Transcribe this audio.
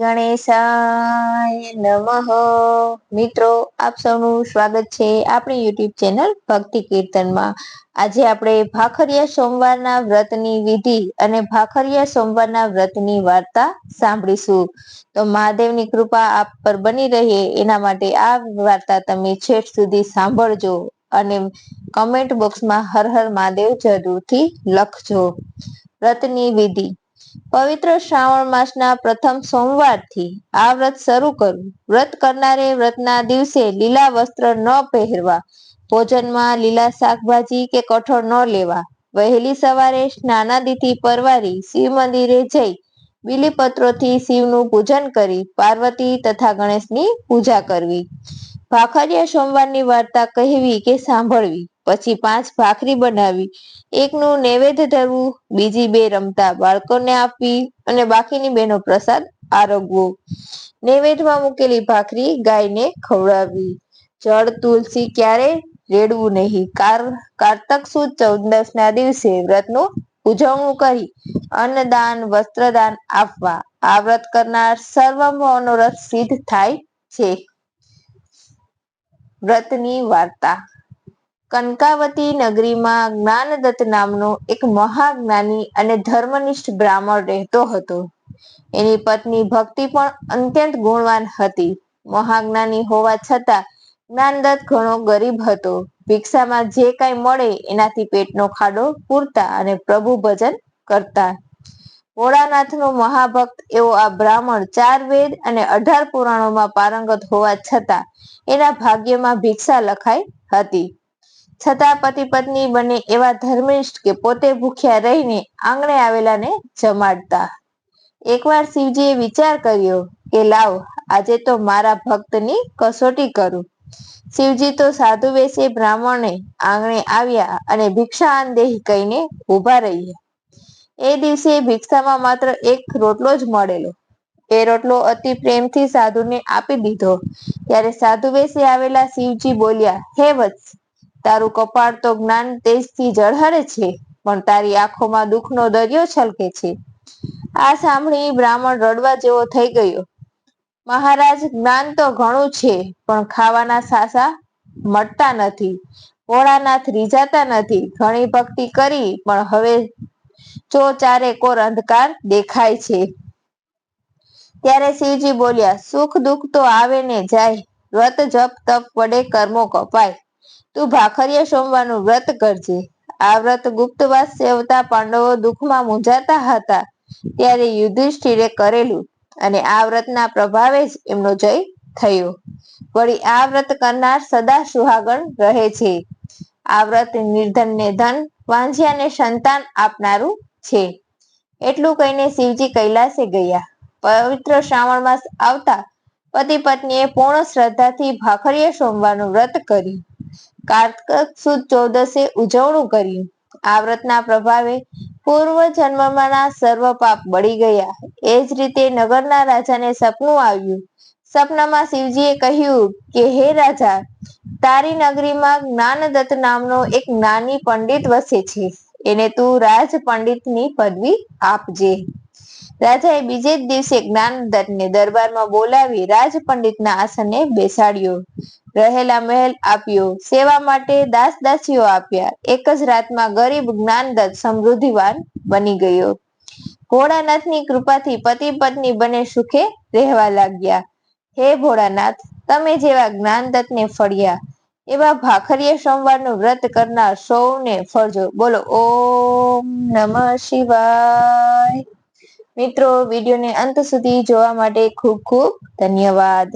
ગણેશાય નમઃ. મિત્રો, આપ સૌનું સ્વાગત છે આપણી યુટ્યુબ ચેનલ ભક્તિ કીર્તનમાં. આજે આપણે ભાખરિયા સોમવારના વ્રતની વિધિ અને ભાખરિયા સોમવારના વ્રતની વાર્તા સાંભળીશું. તો મહાદેવની કૃપા આપ પર બની રહે, એના માટે આ વાર્તા તમે છેક સુધી સાંભળજો અને કમેન્ટ બોક્સમાં હર હર મહાદેવ જરૂરથી લખજો. વ્રતની વિધિ. પવિત્ર શ્રાવણ માસના પ્રથમ સોમવારથી આ વ્રત શરૂ કરવું વ્રત કરનારે વ્રતના દિવસે લીલા વસ્ત્ર ન પહેરવા, ભોજનમાં લીલા શાકભાજી કે કઠોળ ન લેવા, વહેલી સવારે સ્નાનાદિથી પરવારી શિવ મંદિરે જઈ બિલીપત્રોથી શિવનું પૂજન કરી પાર્વતી તથા ગણેશની પૂજા કરવી. ભાખરિયા સોમવારની વાર્તા કહેવી કે સાંભળવી? પછી પાંચ ભાખરી બનાવી. એકનું નૈવેદ્ય ધરવું, બીજી બે રમતા બાળકોને આપવી અને બાકીની બેનો પ્રસાદ આરોગવો. નૈવેદ્યમાં મૂકેલી ભાખરી ગાયને ખવડાવવી. જળ, તુલસી ક્યારે રેડવું નહીં. કાર, કારતક સુદ ચૌદસ ના દિવસે વ્રતનું ઉજવણું કરી અન્નદાન, વસ્ત્રદાન આપવા. આ વ્રત કરનાર સર્વ મનોરથ સિદ્ધ થાય છે. વ્રતની વાર્તા. કનકાવતી નગરીમાં જ્ઞાનદત્ત નામનો એક મહાજ્ઞાની અને ધર્મનિષ્ઠ બ્રાહ્મણ રહેતો હતો. એની પત્ની ભક્તિ પણ અત્યંત ગુણવાન હતી. મહાજ્ઞાની હોવા છતાં જ્ઞાનદત્ત ઘણો ગરીબ હતો. ભિક્ષામાં જે કઈ મળે એનાથી પેટનો ખાડો પૂરતા અને પ્રભુ ભજન કરતા. ભોળાનાથનો મહાભક્ત એવો આ બ્રાહ્મણ ચાર વેદ અને અઢાર પુરાણોમાં પારંગત હોવા છતાં એના ભાગ્યમાં ભિક્ષા લખાઈ હતી. છતાં પતિ પત્ની બને એવા ધર્મિષ્ઠ કે પોતે ભૂખ્યા રહીને આંગણે આવેલાને જમાડતા. એકવાર શિવજીએ વિચાર કર્યો કે લાવ, આજે તો મારા ભક્તની કસોટી કરું. શિવજી તો સાધુ વેશે બ્રાહ્મણે આંગણે આવ્યા અને ભિક્ષા દેહી કહીને ઊભા રહ્યા એ દિવસે ભિક્ષામાં માત્ર એક રોટલો જ મળેલો. એ રોટલો અતિ પ્રેમથી સાધુને આપી દીધો. ત્યારે સાધુ વેશે આવેલા શિવજી બોલ્યા, હે વત્સ તારું કપાળ તો જ્ઞાન તેજથી ઝળહળે છે, પણ તારી આંખોમાં દુઃખનો દરિયો છલકે છે. આ સાંભળી બ્રાહ્મણ રડવા જેવો થઈ ગયો. મહારાજ, જ્ઞાન તો ઘણું છે, પણ ખાવાના સાસા મળતા નથી. ભોળાનાથ રીઝાતા નથી. ઘણી ભક્તિ કરી, પણ હવે ચો ચારે કોર અંધકાર દેખાય છે. ત્યારે શિવજી બોલ્યા, સુખ દુઃખ તો આવે ને જાય. વ્રત જપ તપ વડે કર્મો કપાય. તું ભાખરીય સોમવારનું વ્રત કરજે. આ વ્રત ગુપ્તવાસ સેવતા પાંડવો દુઃખમાં મૂંઝાતા હતા ત્યારે યુધિષ્ઠિરે કરેલું અને આ વ્રતના પ્રભાવે જ એમનો જય થયો. વળી આ વ્રત કરનાર સદા સુહાગણ રહે છે. આ વ્રત નિર્ધનને ધન વાંઝિયાને સંતાન આપનારું છે. એટલું કહીને શિવજી કૈલાસે ગયા. પવિત્ર શ્રાવણ માસ આવતા પતિ પત્નીએ પૂર્ણ શ્રદ્ધાથી ભાખરીય સોમવારનું વ્રત કર્યું. કાર્તક સુદ ચૌદસે ઉજવણું કર્યું. આ વ્રતના પ્રભાવે પૂર્વ જન્મમાંના સર્વ પાપ બળી ગયા. એ જ રીતે નગરના રાજાને સપનું આવ્યું. સપનામાં શિવજીએ કહ્યું કે, હે રાજા, તારી નગરીમાં જ્ઞાનદત્ત નામનો એક જ્ઞાની પંડિત વસે છે. એને તું રાજ પંડિતની પદવી આપજે. રાજાએ બીજે જ દિવસે જ્ઞાનદત્તને દરબારમાં બોલાવી રાજ પંડિતના આસને બેસાડ્યો. રહેલા મહેલ આપ્યો. સેવા માટે દાસ દાસીઓ આપ્યા. એક જ રાતમાં ગરીબ જ્ઞાનદત્ત સમૃદ્ધિવાન બની ગયો. ભોળાનાથની કૃપાથી પતિ પત્ની બંને સુખે રહેવા લાગ્યા. હે ભોળાનાથ, તમે જેવા જ્ઞાનદત્તને ફળ્યા, એવા ભાખરીય સોમવારનું વ્રત કરનાર સૌને ફળજો. બોલો, ઓમ નમઃ શિવાય. મિત્રો, વિડીયોને અંત સુધી જોવા માટે ખૂબ ખૂબ ધન્યવાદ.